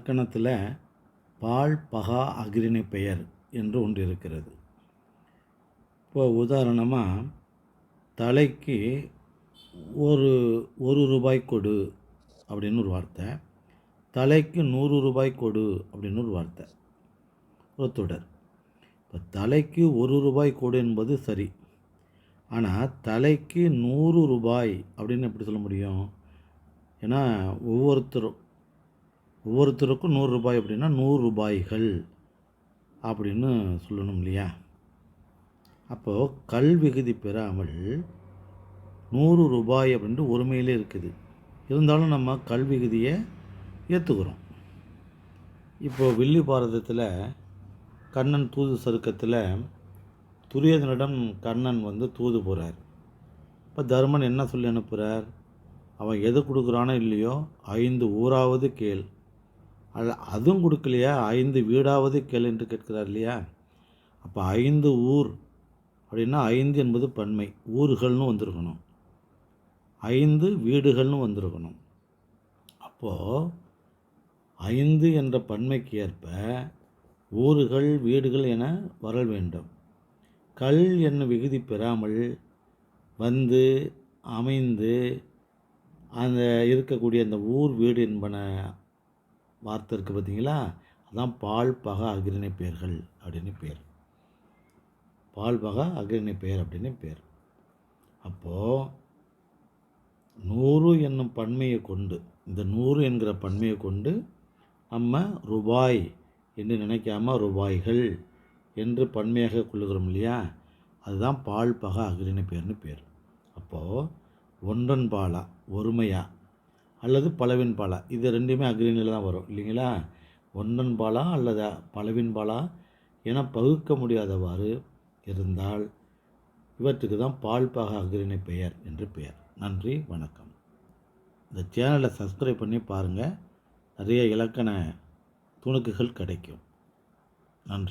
இலக்கணத்தில் பால் பகா அக்ரிணி பெயர் என்று ஒன்று இருக்கிறது. இப்போ உதாரணமாக தலைக்கு ஒரு ஒரு ரூபாய் கொடு அப்படின்னு ஒரு வார்த்தை தலைக்கு நூறு ரூபாய் கொடு அப்படின்னு ஒரு வார்த்தை ஒரு தொடர். இப்போ தலைக்கு ஒரு ரூபாய் கொடு என்பது சரி. ஆனால் தலைக்கு நூறு ரூபாய் அப்படின்னு எப்படி சொல்ல முடியும்? ஏன்னா ஒவ்வொருத்தரும் ஒவ்வொருத்தருக்கும் நூறு ரூபாய் அப்படின்னா நூறு ரூபாய்கள் அப்படின்னு சொல்லணும் இல்லையா? அப்போது கல் விகுதி பெறாமல் நூறு ரூபாய் அப்படின்ட்டு ஒருமையிலே இருக்குது. இருந்தாலும் நம்ம கல்விகுதியை ஏற்றுக்கிறோம் இப்போது வில்லி பாரதத்தில் கண்ணன் தூது சருக்கத்தில் துரியோதனிடம் கண்ணன் வந்து தூது போகிறார் இப்போ தர்மன் என்ன சொல்லி அனுப்புகிறார் அவன் எது கொடுக்குறானோ இல்லையோ ஐந்து ஊராவது கேள். அது அதுவும் கொடுக்கலையா? ஐந்து வீடாவது கேள் என்று கேட்கிறார் இல்லையா? அப்போ ஐந்து ஊர் அப்படின்னா ஐந்து என்பது பன்மை. ஊர்கள்னு வந்திருக்கணும். ஐந்து வீடுகள்னு வந்திருக்கணும். அப்போது ஐந்து என்ற பன்மைக்கு ஏற்ப ஊர்கள் வீடுகள் என வரல் வேண்டும். கல் என்னும் விகுதி பெறாமல் வந்து அமைந்து அந்த இருக்கக்கூடிய அந்த ஊர் வீடு என்பன வார்த்தை இருக்குது பார்த்தீங்களா? அதான் பால் பக அகிரணை பெயர்கள் அப்படின்னு பேர். பால் பக அகிரணை பெயர் அப்படின்னு பேர். அப்போது நூறு என்னும் பன்மையை கொண்டு இந்த நூறு என்கிற பன்மையை கொண்டு நம்ம ரூபாய் என்று நினைக்காம ரூபாய்கள் என்று பன்மையாக கொள்ளுகிறோம் இல்லையா? அதுதான் பால் பக அகிரிணை பேர்னு பேர். அப்போது ஒன்றன் பாலா ஒருமையாக அல்லது பலவின் பாலா. இது ரெண்டுமே அக்ரிணியில் தான் வரும் இல்லைங்களா? ஒன்றன் பாலா அல்லது பலவின் பாலா என பகுக்க முடியாதவாறு இருந்தால் இவற்றுக்கு தான் பால் பாக அக்ரிணை பெயர் என்று பெயர். நன்றி வணக்கம். இந்த சேனலை சப்ஸ்கிரைப் பண்ணி பாருங்கள் நிறைய இலக்கண துணுக்குகள் கிடைக்கும். நன்றி.